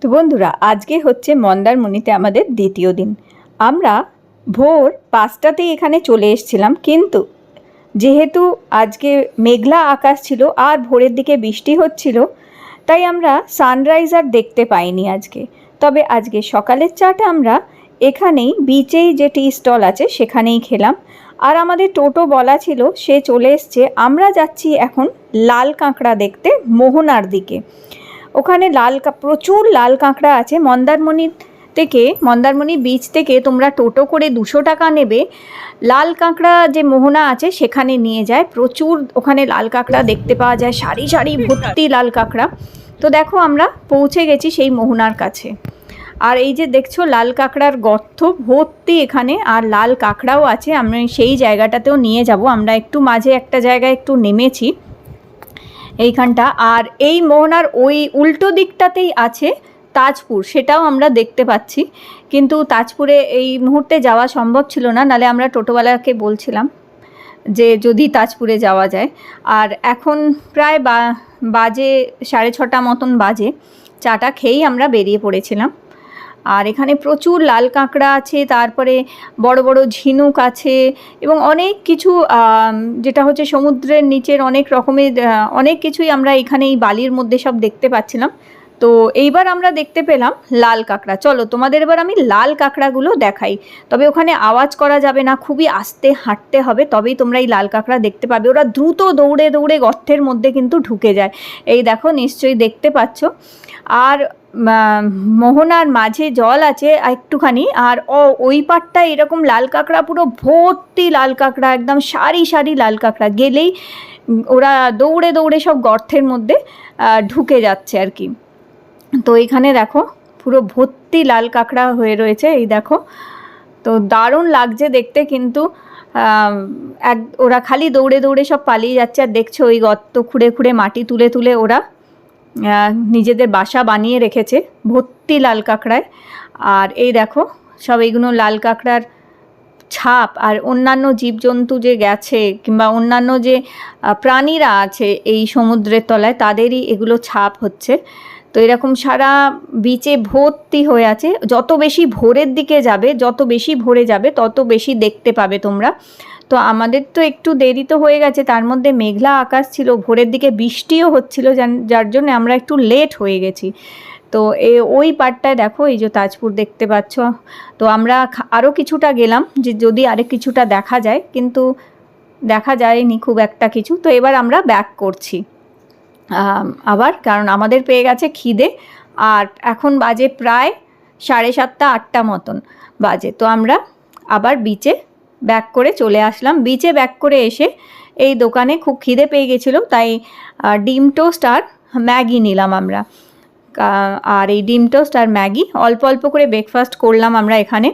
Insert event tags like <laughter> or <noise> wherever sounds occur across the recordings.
তো বন্ধুরা, আজকে হচ্ছে মন্দারমণিতে আমাদের দ্বিতীয় দিন। আমরা ভোর পাঁচটাতেই এখানে চলে এসেছিলাম, কিন্তু যেহেতু আজকে মেঘলা আকাশ ছিল আর ভোরের দিকে বৃষ্টি হচ্ছিল, তাই আমরা সানরাইজ আর দেখতে পাইনি আজকে। তবে আজকে সকালের চাটা আমরা এখানেই বিচেই যে টি স্টল আছে, সেখানেই খেলাম। আর আমাদের টোটো বলা ছিল, সে চলে এসছে। আমরা যাচ্ছি এখন লাল কাঁকড়া দেখতে মোহনার দিকে। ওখানে লাল প্রচুর লাল কাঁকড়া আছে। মন্দারমণি থেকে, মন্দারমণি বিচ থেকে তোমরা টোটো করে দুশো টাকা নেবে। লাল কাঁকড়া যে মোহনা আছে, সেখানে নিয়ে যায়। প্রচুর ওখানে লাল কাঁকড়া দেখতে পাওয়া যায়। সারি সারি ভর্তি লাল কাঁকড়া। তো দেখো আমরা পৌঁছে গেছি সেই মোহনার কাছে। আর এই যে দেখছ, লাল কাঁকড়ার গর্ত ভর্তি এখানে। আর লাল কাঁকড়াও আছে। আমরা সেই জায়গাটাতেও নিয়ে যাব। আমরা একটু মাঝে একটা জায়গায় একটু নেমেছি। এইখানটা। আর এই মোহনার ওই উল্টো দিকটাতেই আছে তাজপুর, সেটাও আমরা দেখতে পাচ্ছি। কিন্তু তাজপুরে এই মুহূর্তে যাওয়া সম্ভব ছিল না, নালে আমরা টোটোওয়ালাকে বলছিলাম যে যদি তাজপুরে যাওয়া যায়। আর এখন প্রায় বাজে সাড়ে ছটা মতন বাজে, চাটা খেয়েই আমরা বেরিয়ে পড়েছিলাম। আর এখানে প্রচুর লাল কাঁকড়া আছে, তারপরে বড় বড় ঝিনুক আছে এবং অনেক কিছু যেটা হচ্ছে সমুদ্রের নিচের অনেক রকমের অনেক কিছুই আমরা এখানে এই বালির মধ্যে সব দেখতে পাচ্ছিলাম। তো এইবার আমরা দেখতে পেলাম লাল কাঁকড়া। চলো তোমাদের এবার আমি লাল কাঁকড়াগুলো দেখাই। তবে ওখানে আওয়াজ করা যাবে না, খুবই আস্তে হাঁটতে হবে, তবেই তোমরা এই লাল কাঁকড়া দেখতে পাবে। ওরা দ্রুত দৌড়ে দৌড়ে গর্তের মধ্যে কিন্তু ঢুকে যায়। এই দেখো নিশ্চয়ই দেখতে পাচ্ছ। আর মোহনার মাঝে জল আছে একটুখানি, আর ও, ওই পাটটা এরকম লাল কাঁকড়া, পুরো ভর্তি লাল কাঁকড়া, একদম সারি সারি লাল কাঁকড়া। গেলেই ওরা দৌড়ে দৌড়ে সব গর্তের মধ্যে ঢুকে যাচ্ছে আর কি। তো এখানে দেখো, পুরো ভর্তি লাল কাঁকড়া হয়ে রয়েছে, এই দেখো। তো দারুণ লাগছে দেখতে, কিন্তু এক, ওরা খালি দৌড়ে দৌড়ে সব পালিয়ে যাচ্ছে, আর দেখছ ওই গর্ত খুঁড়ে খুঁড়ে মাটি তুলে তুলে ওরা নিজেদের বাসা বানিয়ে রেখেছে ভর্তি লাল কাঁকড়ায়। আর এই দেখো, সব এইগুলো লাল কাঁকড়ার ছাপ আর অন্যান্য জীবজন্তু যে গেছে কিংবা অন্যান্য যে প্রাণীরা আছে এই সমুদ্রের তলায়, তাদেরই এগুলো ছাপ হচ্ছে। তো এরকম সারা বিচে ভর্তি হয়ে আছে। যত বেশি ভোরের দিকে যাবে, যত বেশি ভোরে যাবে, তত বেশি দেখতে পাবে তোমরা। তো আমাদের তো একটু দেরি তো হয়ে গেছে, তার মধ্যে মেঘলা আকাশ ছিল, ভোরের দিকে বৃষ্টিও হচ্ছিল যার জন্য আমরা একটু লেট হয়ে গেছি। তো এ, ওই পার্টটায় দেখো, এই যে তাজপুর দেখতে পাচ্ছ। তো আমরা আরও কিছুটা গেলাম, যে যদি আরেক কিছুটা দেখা যায়, কিন্তু দেখা যায়নি খুব একটা কিছু। তো এবার আমরা ব্যাক করছি। আবার, কারণ আমাদের পেয়ে গেছে খিদে, আর এখন বাজে প্রায় সাড়ে সাতটা আটটা মতন বাজে। তো আমরা আবার বিচে ব্যাক করে চলে আসলাম। বিচে ব্যাক করে এসে এই দোকানে খুব খিদে পেয়ে গেছিল, তাই ডিম টোস্ট আর ম্যাগি নিলাম আমরা। আর এই ডিম টোস্ট আর ম্যাগি, অল্প অল্প করে ব্রেকফাস্ট করলাম আমরা এখানে।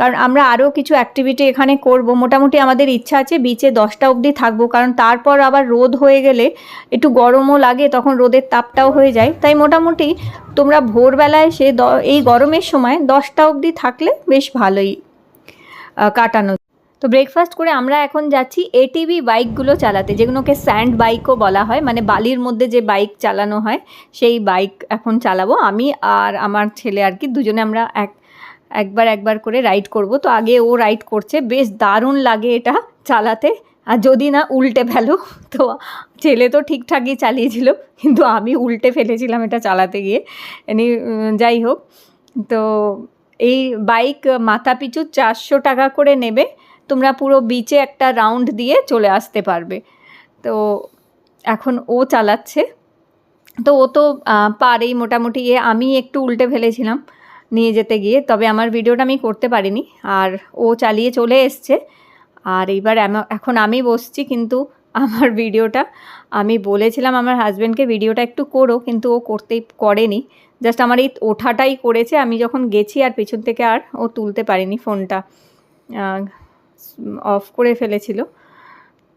কারণ আমরা আরও কিছু অ্যাক্টিভিটি এখানে করব। মোটামুটি আমাদের ইচ্ছা আছে বিচে দশটা অবধি থাকব, কারণ তারপর আবার রোদ হয়ে গেলে একটু গরমও লাগে, তখন রোদের তাপটাও হয়ে যায়। তাই মোটামুটি তোমরা ভোরবেলায় সে এই গরমের সময় দশটা অবধি থাকলে বেশ ভালোই কাটানো তো ব্রেকফাস্ট করে আমরা এখন যাচ্ছি এটিভি বাইকগুলো চালাতে, যেগুলোকে স্যান্ড বাইকও বলা হয় মানে বালির মধ্যে যে বাইক চালানো হয়, সেই বাইক এখন চালাবো আমি আর আমার ছেলে আর কি, দুজনে আমরা এক, একবার একবার করে রাইড করব। তো আগে ও রাইড করছে, বেশ দারুণ লাগে এটা চালাতে। আর যদি না উল্টে ফেলো, তো ছেলে তো ঠিকঠাকই চালিয়েছিল, কিন্তু আমি উল্টে ফেলেছিলাম এটা চালাতে গিয়ে। এনি যাই হোক, তো এই বাইক মাথা পিছু চারশো টাকা করে নেবে। তোমরা পুরো বিচে একটা রাউন্ড দিয়ে চলে আসতে পারবে। তো এখন ও চালাচ্ছে। তো ও তো পারেই মোটামুটি। এ, আমি একটু উল্টে ফেলেছিলাম নিয়ে যেতে গিয়ে, তবে আমার ভিডিওটা আমি করতে পারিনি। আর ও চালিয়ে চলে এসছে। আর এইবার এখন আমি বসছি, কিন্তু আমার ভিডিওটা আমি বলেছিলাম আমার হাজব্যান্ডকে ভিডিওটা একটু করো। কিন্তু ও করতেই করেনি। জাস্ট আমার এই ওঠাটাই করেছে। আমি যখন গেছি আর পিছন থেকে আর ও তুলতে পারিনি ফোনটা অফ করে ফেলেছিল।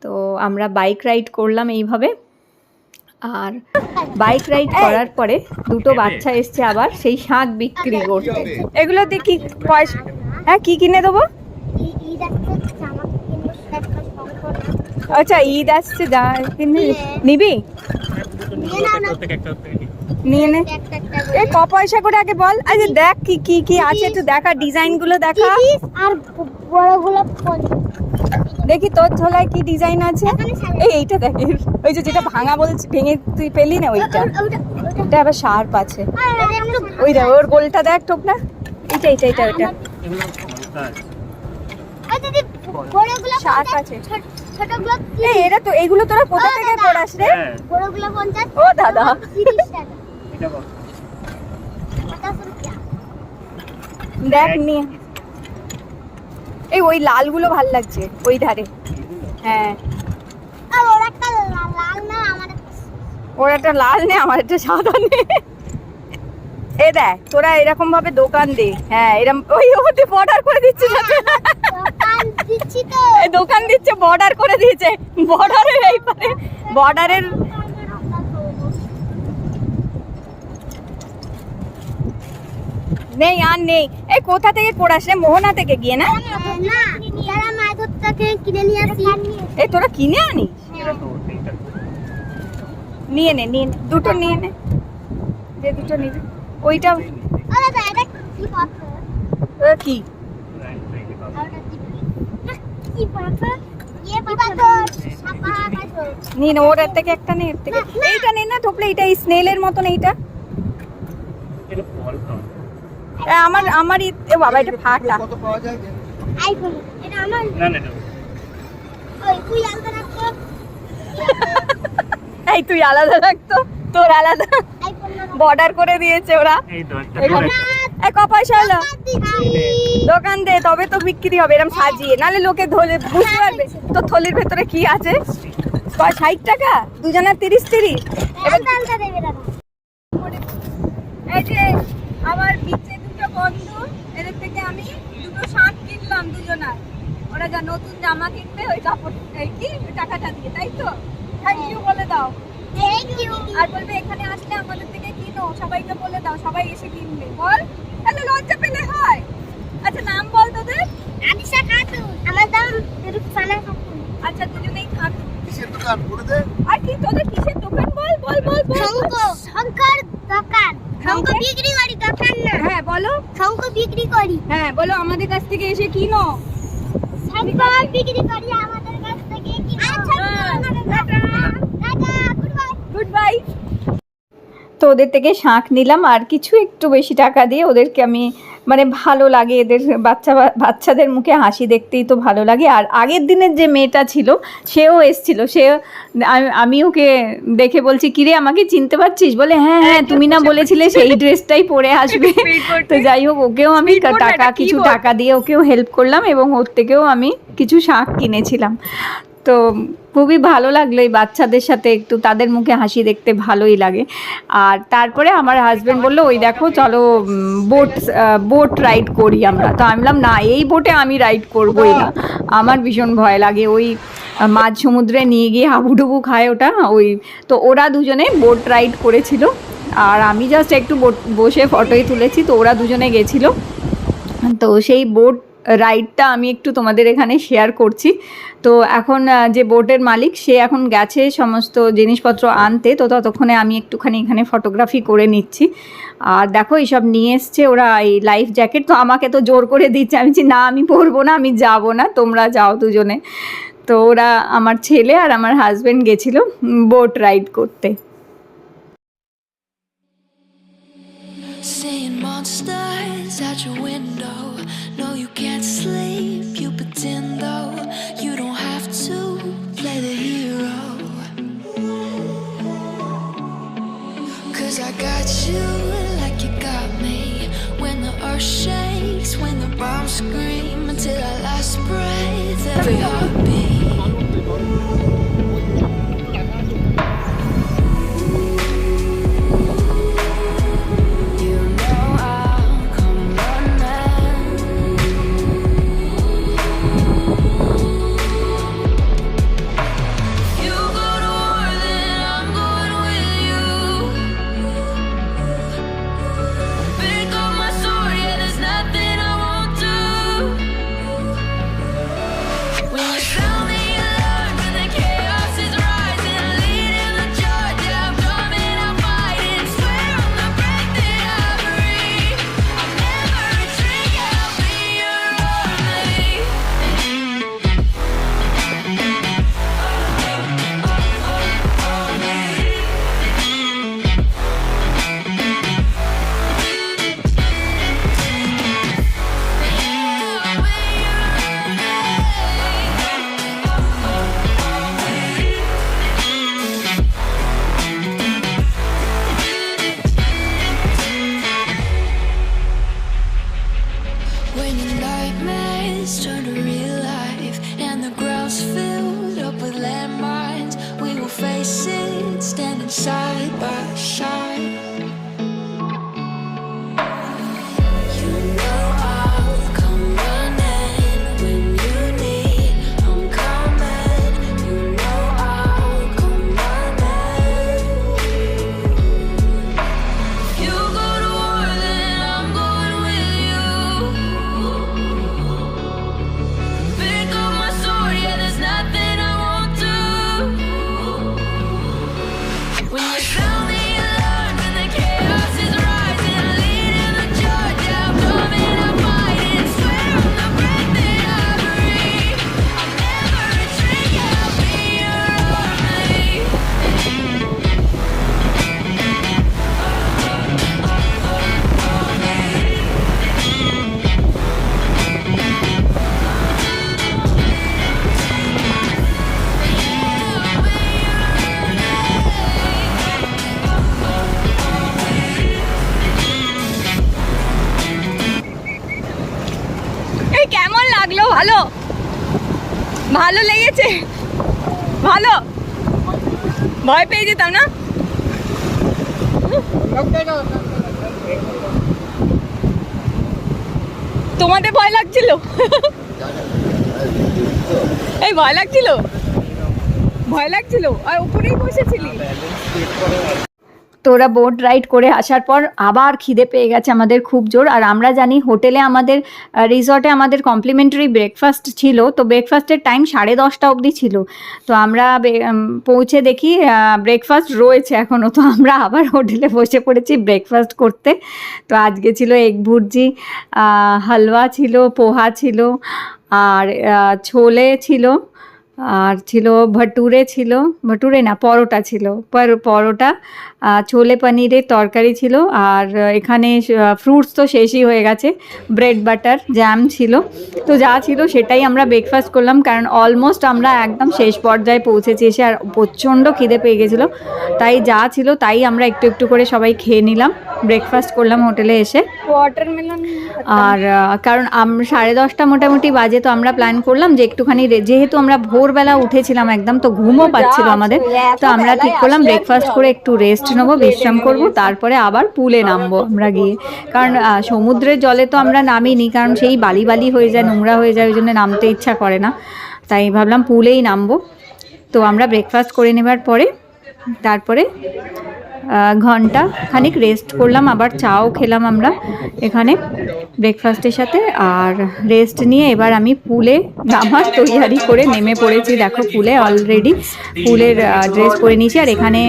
তো আমরা বাইক রাইড করলাম এইভাবে। আর বাইক রাইড করার পরে দুটো বাচ্চা এসছে আবার সেই শাঁখ বিক্রি করতে। এগুলো দিয়ে কি পয়সা হ্যাঁ কি কিনে দেবো? আচ্ছা ঈদ আসছে যা কিনে নিবি? নিয়ে না। এ ক পয়সা করে আগে বল। আরে দেখ কি কি কি আছে একটু দেখা ডিজাইনগুলো দেখা আর বড়গুলো দেখি তোর ঝোলায় কি ডিজাইন আছে? এই এইটা দেখ ওই যে যেটা ভাঙা বলছি ভেঙে তুই পেলি না ওইটা? ওটা- ওটা- ওটা- এটা আবার শার্প আছে। ওই দেখ ওর গোলটা দেখ টোপনা। এইটা এইটা এইটা ওইটা। এগুলো আছে। এই তো এগুলো তোরা কোথা থেকে পড়াস রে? হ্যাঁ। বড়গুলো পঞ্চাশ, ও দাদা। তিরিশ টাকা, এটা কত পঞ্চাশ রুপিয়া। দেখ নিয়ে এই ওই লালগুলো ভালো লাগছে ওই ধারে। হ্যাঁ। আর ওর একটা লাল না আমার একটা ওর একটা লাল নে আমার একটা সাদা নে। এ দেখ তোরা এরকম ভাবে দোকান দে। হ্যাঁ এরকম ওই ওতে বর্ডার করে দিচ্ছে দোকান দিচ্ছি তো। দোকান দিচ্ছে বর্ডার করে দিয়েছে। বর্ডারের এই পারে বর্ডারের নেই আর নেই। এই কোথা থেকে পড়াস রে মোহনা থেকে গিয়ে না? নিয়ে এই তোরা কিনে তো এইটা নিয়ে নে নিয়ে নে। দুটো নিয়ে নে। যে দুটো নিবি ওইটা কি পাথর ও কি আর ওটা কি না, কি পাথর? ये পাথর? সাপা পাথর নিয়ে নে ওর থেকে একটা নে এর থেকে। এইটা নে না ঠোপলে এইটা স্নেলের মতন এইটা। এটা আমার আমার এ বাবা এটা ফাটা। আইফোন এটা আমার। না না ওই তুই আলাদা রাখতো <laughs> এই তুই আলাদা রাখতো? তোর আলাদা? বর্ডার করে দিয়েছে ওরা। এই দরজা এখানে এ ক পয়সা হলো? দোকান দে তবে তো বিক্রি হবে এরকম সাজিয়ে। নালে লোকে ধরে বুঝতে পারবে। তো থলির ভেতরে কি আছে? ষাট টাকা? দুজনের তিরিশ তিরিশ? এবার এই যে আমার বিচে দুটো বন্ধু এদের থেকে আমি দুটো শার্ট কিনলাম দুজনার। ওরা যা নতুন জামা কিনবে ওই কাপড় কি টাকাটা দিয়ে তাই তো? থ্যাংক ইউ বলে দাও। আর বলবে এখানে আসলে আমাদের থেকে কিনো সবাইকে বলে দাও সবাই এসে কিনবে। বল। তাহলে লজ্জা পেলে হয়। আচ্ছা নাম বল তোদের। আদিশা খাতুন আমার দাম রূপসানা খাতুন। আচ্ছা দুজনেই খান। কিসের দোকান? বলে দে। আর কি তোদের কিসের দোকান? বল বল বল বল। শঙ্ক শঙ্কর দোকান। শঙ্ক শঙ্কর? বিক্রি করি দোকান না। হ্যাঁ বলো। শঙ্ক বিক্রি করি। হ্যাঁ বলো আমাদের কাছ থেকে এসে কিনো শঙ্কর বিক্রি করি আমাদের কাছ থেকে কি আচ্ছা tata tata goodbye goodbye তো ওদের থেকে শাঁখ নিলাম আর কিছু একটু বেশি টাকা দিয়ে ওদেরকে আমি মানে ভালো লাগে এদের বাচ্চা বাচ্চাদের মুখে হাসি দেখতেই তো ভালো লাগে। আর আগের দিনের যে মেয়েটা ছিল সেও এসছিল। সে আমি- ওকে দেখে বলছি কিরে আমাকে চিনতে পারছিস? বলে হ্যাঁ হ্যাঁ তুমি না বলেছিলে সেই ড্রেসটাই পরে আসবে। <laughs> তো যাই হোক ওকেও আমি টাকা কিছু টাকা দিয়ে ওকেও হেল্প করলাম এবং ওর থেকেও আমি কিছু শাঁখ কিনেছিলাম। তো খুবই ভালো লাগল এই বাচ্চাদের সাথে একটু, তাদের মুখে হাসি দেখতে ভালোই লাগে। আর তারপরে আমার হাজব্যান্ড বলল, ওই দেখো, চলো বোট বোট রাইড করি আমরা। তো আমি বললাম, না, এই বোটে আমি রাইড করবোই না। আমার ভীষণ ভয় লাগে, ওই মাঝ সমুদ্রে নিয়ে গিয়ে হাবুডুবু খায় ওটা, ওই, তো ওরা দুজনে বোট রাইড করেছিল। আর আমি জাস্ট একটু বসে ফটোই তুলেছি, তো ওরা দুজনে গেছিল। তো সেই বোট রাইডটা আমি একটু তোমাদের এখানে শেয়ার করছি। তো এখন যে বোটের মালিক, সে এখন গেছে সমস্ত জিনিসপত্র আনতে। তো ততক্ষণে আমি একটুখানি এখানে ফটোগ্রাফি করে নিচ্ছি। আর দেখো, এইসব নিয়ে এসছে ওরা, এই লাইফ জ্যাকেট তো আমাকে তো জোর করে দিচ্ছে। আমি না, আমি পরবো না, আমি যাব না, তোমরা যাও দুজনে। তো ওরা আমার ছেলে আর আমার হাজব্যান্ড গেছিল বোট রাইড করতে। Monsters out your window. No, you can't sleep. You pretend though you don't have to play the hero. Cause I got you like you got me. When the earth shakes, when the bombs scream, until our last breath, every heartbeat. লেগেছে ভালো। ভয় পেয়ে যেতাম না? তোমাদের ভয় লাগছিল? এই ভয় লাগছিল? ভয় লাগছিল? আর উপরেই বসেছিলি? তো ওরা বোট রাইড করে আসার পর আবার খিদে পেয়ে গেছে আমাদের খুব জোর। আর আমরা জানি হোটেলে আমাদের রিসর্টে আমাদের কমপ্লিমেন্টারি ব্রেকফাস্ট ছিল। তো ব্রেকফাস্টের টাইম সাড়ে দশটা অবধি ছিল। তো আমরা পৌঁছে দেখি ব্রেকফাস্ট রয়েছে এখনও তো আমরা আবার হোটেলে বসে পড়েছি ব্রেকফাস্ট করতে। তো আজকে ছিল এগ ভুর্জি হালুয়া ছিল, পোহা ছিল, আর ছোলে ছিল, আর ছিল ভটুরে ছিল। ভটুরে না, পরোটা ছিল। পর- পরোটা ছোলে পনিরের তরকারি ছিল আর এখানে ফ্রুটস তো শেষই হয়ে গেছে ব্রেড বাটার জ্যাম ছিল। তো যা ছিল সেটাই আমরা ব্রেকফাস্ট করলাম কারণ অলমোস্ট আমরা একদম শেষ পর্যায়ে পৌঁছেছি এসে আর প্রচণ্ড খিদে পেয়ে গেছিল। তাই যা ছিল তাই আমরা একটু একটু করে সবাই খেয়ে নিলাম ব্রেকফাস্ট করলাম হোটেলে এসে। ওয়াটারমেলন আর কারণ সাড়ে দশটা মোটামুটি বাজে তো আমরা প্ল্যান করলাম যে একটুখানি যেহেতু আমরা ভোরবেলা উঠেছিলাম একদম তো ঘুমও পাচ্ছিল আমাদের তো আমরা ঠিক করলাম ব্রেকফাস্ট করে একটু রেস্ট নেব বিশ্রাম করব তারপরে আবার পুলে নামবো আমরা গিয়ে। কারণ সমুদ্রের জলে তো আমরা নামিনি কারণ সেই বালি বালি হয়ে যায় নোংরা হয়ে যায় ওই জন্য নামতে ইচ্ছা করে না। তাই ভাবলাম পুলেই নামবো। তো আমরা ব্রেকফাস্ট করে নেবার পরে তারপরে ঘণ্টা খানিক রেস্ট করলাম, আবার চাও খেলাম আমরা এখানে ব্রেকফাস্টের সাথে। আর রেস্ট নিয়ে এবার আমি পুলে নামার তৈয়ারি করে নেমে পড়েছি। দেখো পুলে অলরেডি পুলের ড্রেস পরে নিয়েছি। আর এখানে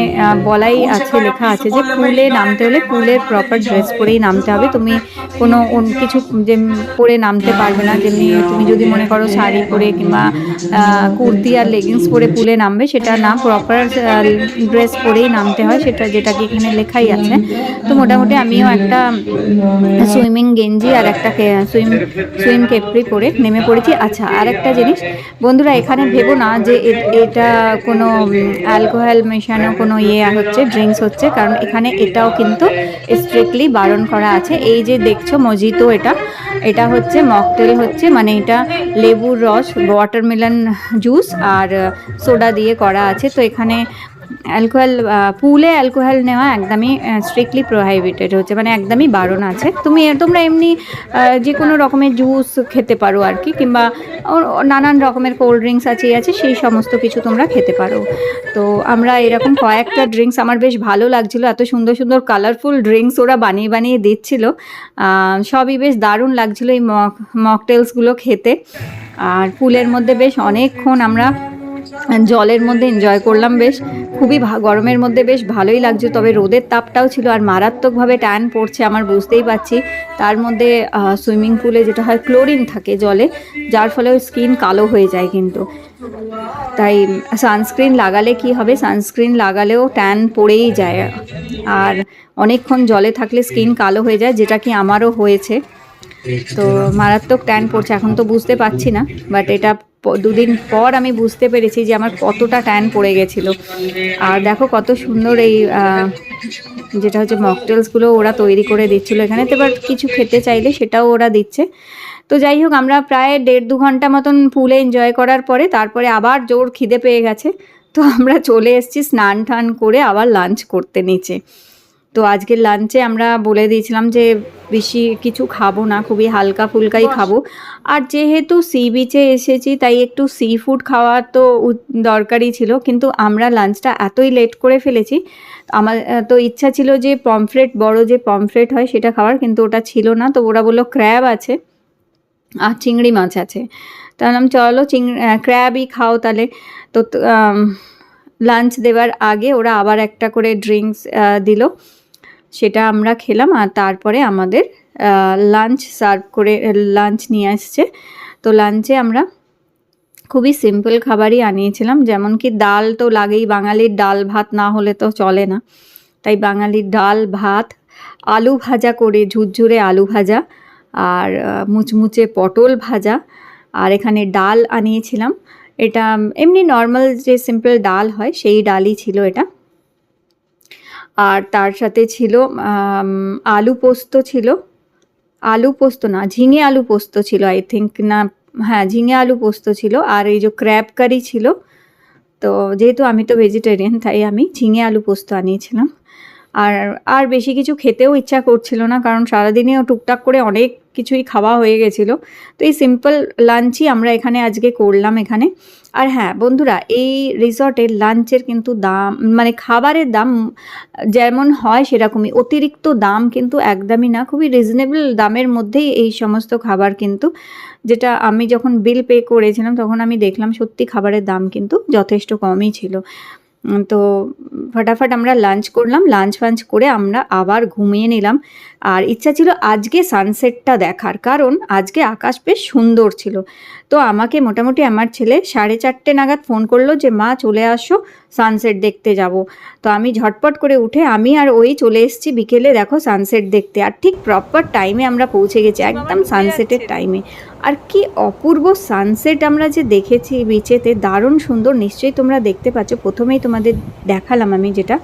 বলাই আছে, লেখা আছে যে পুলে নামতে হলে পুলের প্রপার ড্রেস পরেই নামতে হবে। তুমি কোনো কিছু যে পরে নামতে পারবে না। যেমনি তুমি যদি মনে করো শাড়ি পরে কিংবা কুর্তি আর লেগিংস পরে পুলে নামবে, সেটা না প্রপার ড্রেস পরেই নামতে হয়। সেটা যেটা কি এখানে লেখাই আছে। তো মোটামুটি আমিও একটা সুইমিং গেঞ্জি আর একটা সুইম সুইম কেপড়ি পরে নেমে পড়েছি। আচ্ছা আর একটা জিনিস। বন্ধুরা, এখানে ভেবো না যে এটা কোনো অ্যালকোহল মেশানো কোনো ইয়ে হচ্ছে ড্রিঙ্কস হচ্ছে, কারণ এখানে এটাও কিন্তু স্ট্রিক্টলি বারণ করা আছে। এই যে দেখছ, মজিতো এটা এটা হচ্ছে মকটেল হচ্ছে মানে এটা লেবুর রস ওয়াটারমেলন জুস আর সোডা দিয়ে করা আছে। তো এখানে অ্যালকোহল পুলে অ্যালকোহল নেওয়া একদমই স্ট্রিক্টলি প্রোহাইবিটেড হচ্ছে মানে একদমই বারণ আছে। তুমি তোমরা এমনি যে কোনো রকমের জুস খেতে পারো আর কি, কিংবা নানান রকমের কোল্ড ড্রিঙ্কস আছে আছে, সেই সমস্ত কিছু তোমরা খেতে পারো। তো আমরা এরকম কয়েকটা ড্রিঙ্কস আমার বেশ ভালো লাগছিল, এত সুন্দর সুন্দর কালারফুল ড্রিঙ্কস ওরা বানিয়ে বানিয়ে দিচ্ছিল। সবই বেশ দারুণ লাগছিল এই মক মকটেলসগুলো খেতে। আর পুলের মধ্যে বেশ অনেকক্ষণ আমরা জলের মধ্যে এনজয় করলাম বেশ। খুবই গরমের মধ্যে বেশ ভালোই লাগছে, তবে রোদের তাপটাও ছিল আর মারাত্মকভাবে ট্যান পড়ছে আমার বুঝতেই পারছি। তার মধ্যে সুইমিং পুলে যেটা হয় ক্লোরিন থাকে জলে, যার ফলে ওই স্কিন কালো হয়ে যায় কিন্তু। তাই সানস্ক্রিন লাগালে কি হবে? সানস্ক্রিন লাগালেও ট্যান পড়েই যায়। আর অনেকক্ষণ জলে থাকলে স্কিন কালো হয়ে যায়, যেটা কি আমারও হয়েছে। তো মারাত্মক ট্যান পড়ছে, এখন তো বুঝতে পারছি না বাট এটা দুদিন পর আমি বুঝতে পেরেছি যে আমার কতটা ট্যান পড়ে গেছিল। আর দেখো কত সুন্দর এই যেটা হচ্ছে মকটেলসগুলো ওরা তৈরি করে দিচ্ছিল এখানে। তো এবার কিছু খেতে চাইলে সেটাও ওরা দিচ্ছে। তো যাই হোক, আমরা প্রায় দেড় দু ঘণ্টা মতন পুলে এনজয় করার পরে তারপরে আবার জোর খিদে পেয়ে গেছে। তো আমরা চলে এসেছি স্নান টান করে আবার লাঞ্চ করতে নিচে। তো আজকের লাঞ্চে আমরা বলে দিয়েছিলাম যে বেশি কিছু খাব না খুবই হালকা ফুলকাই খাব। আর যেহেতু সি বিচে এসেছি তাই একটু সি ফুড খাওয়ার তো দরকারই ছিল। কিন্তু আমরা লাঞ্চটা এতই লেট করে ফেলেছি আমার তো ইচ্ছা ছিল যে পমফ্রেট বড় যে পমফ্রেট হয় সেটা খাওয়ার কিন্তু ওটা ছিল না। তো ওরা বলল ক্র্যাব আছে আর চিংড়ি মাছ আছে। তা বললাম চলো চিং ক্র্যাবই খাও তাহলে। তো লাঞ্চ দেওয়ার আগে ওরা আবার একটা করে ড্রিঙ্কস দিল। সেটা আমরা খেলাম আর তারপরে আমাদের লাঞ্চ সার্ভ করে লাঞ্চ নিয়ে আসছে। তো লাঞ্চে আমরা খুবই সিম্পল খাবারই আনিয়েছিলাম। যেমন কি ডাল তো লাগেই, বাঙালির ডাল ভাত না হলে তো চলে না। তাই বাঙালির ডাল, ভাত, আলু ভাজা করে, ঝুরঝুরে আলু ভাজা আর মুচমুচে পটল ভাজা আর এখানে ডাল আনিয়েছিলাম। এটা, এমনি নর্মাল যে সিম্পল ডাল হয়, সেই ডালই ছিল এটা। আর তার সাথে ছিল আলু পোস্ত ছিল। আলু পোস্ত না, ঝিঙে আলু পোস্ত ছিল আই থিঙ্ক না হ্যাঁ ঝিঙে আলু পোস্ত ছিল। আর এই যে ক্র্যাব কারি ছিল। তো যেহেতু আমি তো ভেজিটেরিয়ান তাই আমি ঝিঙে আলু পোস্ত আনিয়েছিলাম। আর আর বেশি কিছু খেতেও ইচ্ছা করছিল না, কারণ সারাদিনেও টুকটাক করে অনেক কিছুই খাওয়া হয়ে গেছিল। তো এই সিম্পল লাঞ্চই আমরা এখানে আজকে করলাম এখানে। আর হ্যাঁ বন্ধুরা, এই রিসর্টের লাঞ্চের কিন্তু দাম মানে খাবারের দাম যেমন হয় সেরকমই, অতিরিক্ত দাম কিন্তু একদমই না, খুবই রিজনেবল দামের মধ্যেই এই সমস্ত খাবার কিন্তু, যেটা আমি যখন বিল পে করেছিলাম তখন আমি দেখলাম সত্যি খাবারের দাম কিন্তু যথেষ্ট কমই ছিল। তো ফটাফট আমরা লাঞ্চ করলাম লাঞ্চ ফাঞ্চ করে আমরা আবার ঘুমিয়ে নিলাম। আর ইচ্ছা ছিল আজকে সানসেটটা দেখার, কারণ আজকে আকাশ বেশ সুন্দর ছিল। তো আমাকে মোটামুটি আমার ছেলে সাড়ে চারটে নাগাদ ফোন করল যে মা চলে আসো সানসেট দেখতে যাব। তো আমি ঝটপট করে উঠে আমি আর ওই চলে এসেছি বিকেলে দেখো সানসেট দেখতে। আর ঠিক প্রপার টাইমে আমরা পৌঁছে গেছি একদম সানসেটের টাইমে আর কি অপূর্ব সানসেট আমরা যে দেখেছি বিচেতে দারুণ সুন্দর নিশ্চয়ই তোমরা দেখতে পাচ্ছ। প্রথমেই তোমাদের দেখালাম আমি যেটা।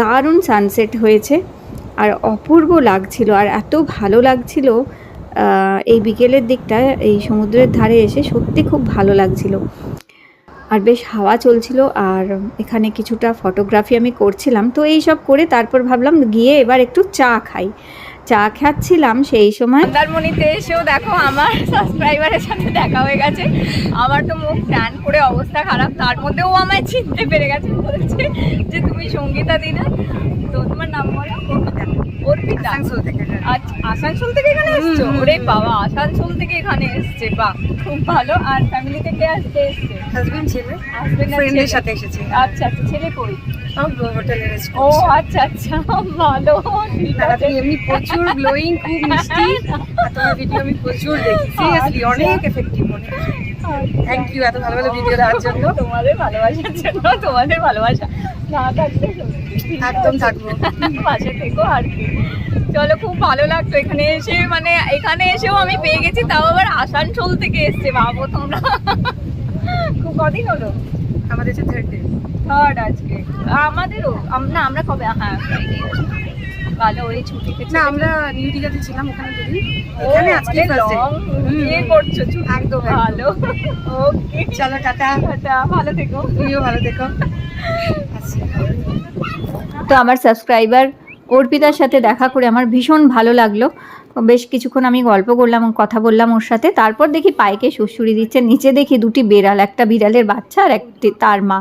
দারুণ সানসেট হয়েছে। আর অপূর্ব লাগছিল আর এত ভালো লাগছিল এই বিকেলের দিকটা, এই সমুদ্রের ধারে এসে সত্যি খুব ভালো লাগছিল। আর বেশ হাওয়া চলছিল, আর এখানে কিছুটা ফটোগ্রাফি আমি করছিলাম। তো এই সব করে তারপর ভাবলাম গিয়ে এবার একটু চা খাই। চা খাচ্ছিলাম সেই সময়। মন্দারমণিতে এসেও দেখো আমার সাবস্ক্রাইবারের সাথে দেখা হয়ে গেছে। আমার তো মুখ টান করে অবস্থা খারাপ। তার মধ্যেও ও আমায় চিনতে পেরে গেছে বলছে যে তুমি সঙ্গীতা দিনা তো তোমার নাম বলো? অর্পিতা। আসানসোল থেকে আচ্ছা আসানসোল থেকে এখানে এসছো? ওরে বাবা আসানসোল থেকে এখানে এসছে বাহ খুব ভালো। আর ফ্যামিলি থেকে আসতে এসছে? হাজবেন্ড ছেলে। হাজবেন্ড ফ্রেন্ডের সাথে এসেছি। আচ্ছা আচ্ছা ছেলে কই? হোটেলে ও আচ্ছা আচ্ছা ভালো ঠিক আছে। এমনি প্রচুর গ্লোয়িং খুব মিষ্টি। তোমার ভিডিও আমি প্রচুর দেখি। সিরিয়াসলি আচ্ছা। অনেক এফেক্টিভ অনেক থ্যাংক ইউ এত ভালো ভালো ভিডিও দেওয়ার জন্য। তোমাদের ভালোবাসার জন্য তোমাদের ভালোবাসা। না থাকলে একদম। থাকব। পাশে থেকো আর কি। চলো খুব ভালো লাগতো এখানে এসে। মানে এখানে এসেও আমি পেয়ে গেছি তাও আবার আসানসোল থেকে এসছে ভাবো তোমরা। খুব কদিন হলো? আমাদের যে থার্ড ডে থার্ড আজকে। আমাদেরও না আমরা কবে হ্যাঁ Friday আছে। ভালো ওই ছুটিতে না আমরা নিউ দীঘাতে ছিলাম ওখানে দুদিন। এখানে আজকে ফার্স্ট ইয়ে করছ ছুটি। একদম। ভালো। ওকে চলো টাটা। টাটা ভালো থেকো। তুমিও ভালো দেখো আচ্ছা তো আমার সাবস্ক্রাইবার অর্পিতার সাথে দেখা করে আমার ভীষণ ভালো লাগল। বেশ কিছুক্ষণ আমি গল্প করলাম কথা বললাম ওর সাথে। তারপর দেখি পাইকে সুড়সুড়ি দিচ্ছে। নিচে দেখি দুটি বেড়াল, একটা বিড়ালের বাচ্চা আর একটি তার মা।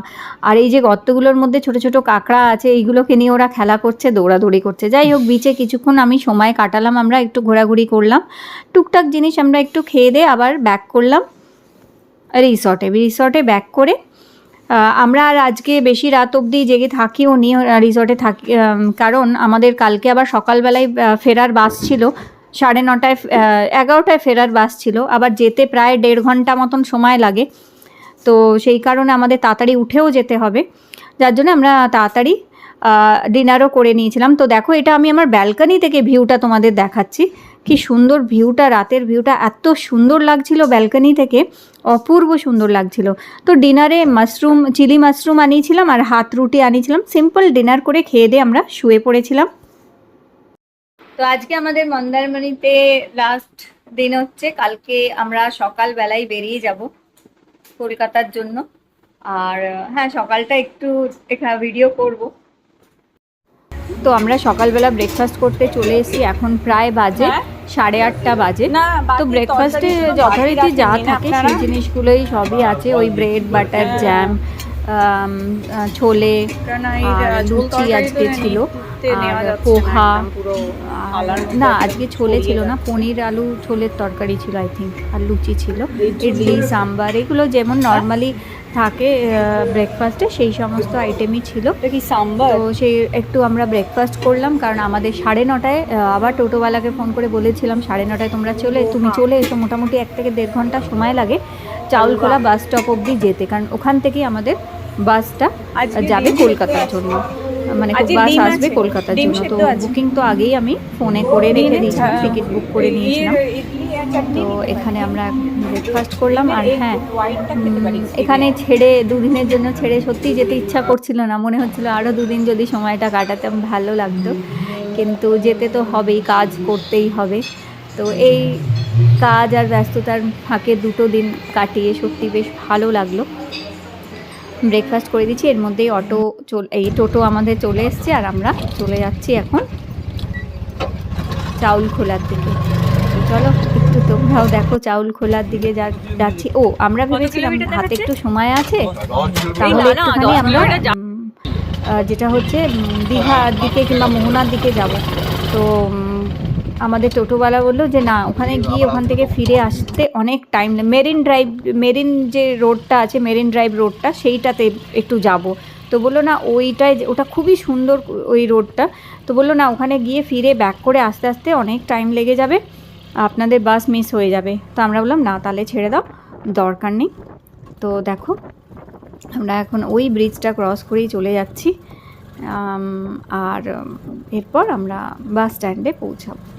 আর এই যে গর্তগুলোর মধ্যে ছোট ছোট কাঁকড়া আছে, এইগুলোকে নিয়ে ওরা খেলা করছে, দৌড়াদৌড়ি করছে। যাই হোক বিচে কিছুক্ষণ আমি সময় কাটালাম, আমরা একটু ঘোরাঘুরি করলাম। টুকটাক জিনিস আমরা একটু খেয়ে দিয়ে আবার ব্যাক করলাম রিসর্টে রিসর্টে ব্যাক করে আমরা আর আজকে বেশি রাত অবধি জেগে থাকিও নি রিসর্টে থাকি কারণ আমাদের কালকে আবার সকালবেলায় ফেরার বাস ছিল। সাড়ে নটায় এগারোটায় ফেরার বাস ছিল। আবার যেতে প্রায় দেড় ঘণ্টা মতন সময় লাগে। তো সেই কারণে আমাদের তাড়াতাড়ি উঠেও যেতে হবে। যার জন্য আমরা তাড়াতাড়ি ডিনারও করে নিয়েছিলাম। তো দেখো, এটা আমি আমার ব্যালকনি থেকে ভিউটা তোমাদের দেখাচ্ছি। কি সুন্দর ভিউটা, রাতের ভিউটা। এত সুন্দর লাগছিল ব্যালকনি থেকে। অপূর্ব সুন্দর লাগছিল। তো ডিনারে মাশরুম, চিলি মাশরুম আনিয়েছিলাম আর হাত রুটি আনিয়েছিলাম। সিম্পল ডিনার করে খেয়ে দিয়ে আমরা শুয়ে পড়েছিলাম। তো আজকে আমাদের মন্দারমণিতে লাস্ট দিন হচ্ছে। কালকে আমরা সকালবেলায় বেরিয়ে যাব কলকাতার জন্য। আর হ্যাঁ সকালটা একটু এখানে ভিডিও করব। তো আমরা সকালবেলা ব্রেকফাস্ট করতে চলে এসেছি। এখন প্রায় বাজে সাড়ে আটটা বাজে। তো ব্রেকফাস্টে যথারীতি যা থাকে সেই জিনিসগুলোই সবই আছে। ওই bread butter jam chole luchi আজকে ছিল। আর পোহা না আজকে ছোলে ছিল না পনির আলু ছোলের তরকারি ছিল আই থিঙ্ক আর লুচি ছিল। ইডলি সাম্বার এগুলো যেমন নর্মালি থাকে ব্রেকফাস্টে সেই সমস্ত আইটেমই ছিল। কি সাম্বার? তো সেই একটু আমরা ব্রেকফাস্ট করলাম কারণ আমাদের সাড়ে নটায় আবার টোটোওয়ালাকে ফোন করে বলেছিলাম সাড়ে নটায় তোমরা চলে তুমি চলে এসো মোটামুটি এক থেকে দেড় ঘণ্টা সময় লাগে। চাউলখোলা বাস স্টপ অবধি যেতে কারণ ওখান থেকেই আমাদের বাসটা যাবে কলকাতার জন্য। মানে বাস আসবে কলকাতার জন্য। তো? বুকিং তো আগেই আমি ফোনে করে রেখে দিয়েছিলাম। টিকিট বুক করে নিয়েছিলাম। তো এখানে আমরা ব্রেকফাস্ট করলাম আর হ্যাঁ এখানে ছেড়ে দুদিনের জন্য ছেড়ে সত্যি যেতে ইচ্ছা করছিল না। মনে হচ্ছিল আরও দুদিন যদি সময়টা কাটাতাম ভালো লাগতো। কিন্তু যেতে তো হবেই কাজ করতেই হবে। তো এই কাজ আর ব্যস্ততার ফাঁকে দুটো দিন কাটিয়ে সত্যি বেশ ভালো লাগল। ব্রেকফাস্ট করে দিচ্ছি। এর মধ্যেই অটো চল এই টোটো আমাদের চলে এসছে আর আমরা চলে যাচ্ছি এখন চাউল খোলার দিকে। চলো একটু তোমরাও দেখো চাউল খোলার দিকে যা যাচ্ছি। ও আমরা ভেবেছিলাম হাতে একটু সময় আছে। তাহলে না, না, একটুখানি আমরা যেটা হচ্ছে দীঘার দিকে কিংবা মোহনার দিকে যাব। তো আমাদের টোটোওয়ালা বলল যে, না, ওখানে গিয়ে ওখান থেকে ফিরে আসতে অনেক টাইম মেরিন ড্রাইভ মেরিন যে রোডটা আছে মেরিন ড্রাইভ রোডটা সেইটাতে একটু যাব। তো বলল, না ওইটায় যে- ওটা খুবই সুন্দর ওই রোডটা তো বলল, না, ওখানে গিয়ে ফিরে ব্যাক করে আস্তে আস্তে অনেক টাইম লেগে যাবে। আপনাদের বাস মিস হয়ে যাবে। তো আমরা বললাম, না, তাহলে ছেড়ে দাও, দরকার নেই। তো দেখো, আমরা এখন ওই ব্রিজটা ক্রস করেই চলে যাচ্ছি। আর, এরপর আমরা বাস স্ট্যান্ডে পৌঁছাবো।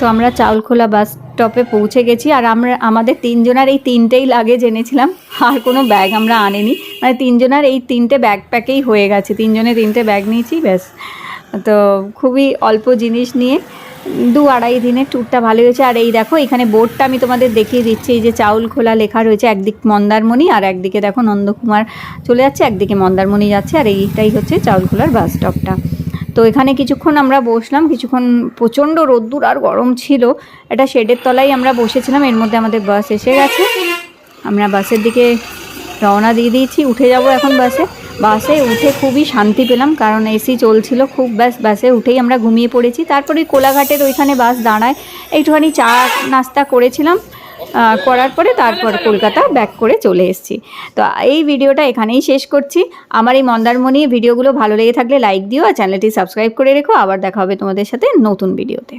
তো আমরা চাউলখোলা বাস স্টপে পৌঁছে গেছি। আর আমরা, আমাদের তিনজনের এই তিনটেই লাগে জেনেছিলাম আর কোনো ব্যাগ আমরা আনিনি। মানে তিনজনের এই তিনটে ব্যাগ প্যাকেই হয়ে গেছে। তিনজনে তিনটে ব্যাগ নিয়েছি, ব্যাস। তো খুবই অল্প জিনিস নিয়ে দু আড়াই দিনের ট্যুরটা ভালো হয়েছে। আর এই দেখো, এখানে বোর্ডটা আমি তোমাদের দেখিয়ে দিচ্ছি। এই যে চাউল খোলা লেখা রয়েছে, একদিক মন্দারমণি আর একদিকে দেখো নন্দকুমার চলে যাচ্ছে, একদিকে মন্দারমণি যাচ্ছে। আর এইটাই হচ্ছে চাউল খোলার বাস স্টপটা তো এখানে কিছুক্ষণ আমরা বসলাম, কিছুক্ষণ প্রচণ্ড রোদ্দুর আর গরম ছিল। একটা শেডের তলায় আমরা বসেছিলাম, এর মধ্যে আমাদের বাস এসে গেছে। আমরা বাসের দিকে রওনা দিয়ে দিয়েছি, উঠে যাব এখন বাসে। বাসে উঠে খুবই শান্তি পেলাম, কারণ এসি চলছিল খুব, ব্যাস, বাসে উঠেই আমরা ঘুমিয়ে পড়েছি। তারপরে কোলাঘাটের ওইখানে বাস দাঁড়ায়, একটুখানি চা নাস্তা করেছিলাম। করার পরে তারপর কলকাতা ব্যাক করে চলে এসেছি। তো এই ভিডিওটা এখানেই শেষ করছি। আমার এই মন্দারমণি ভিডিওগুলো ভালো লেগে থাকলে লাইক দিও আর চ্যানেলটি সাবস্ক্রাইব করে রেখো। আবার দেখা হবে তোমাদের সাথে নতুন ভিডিওতে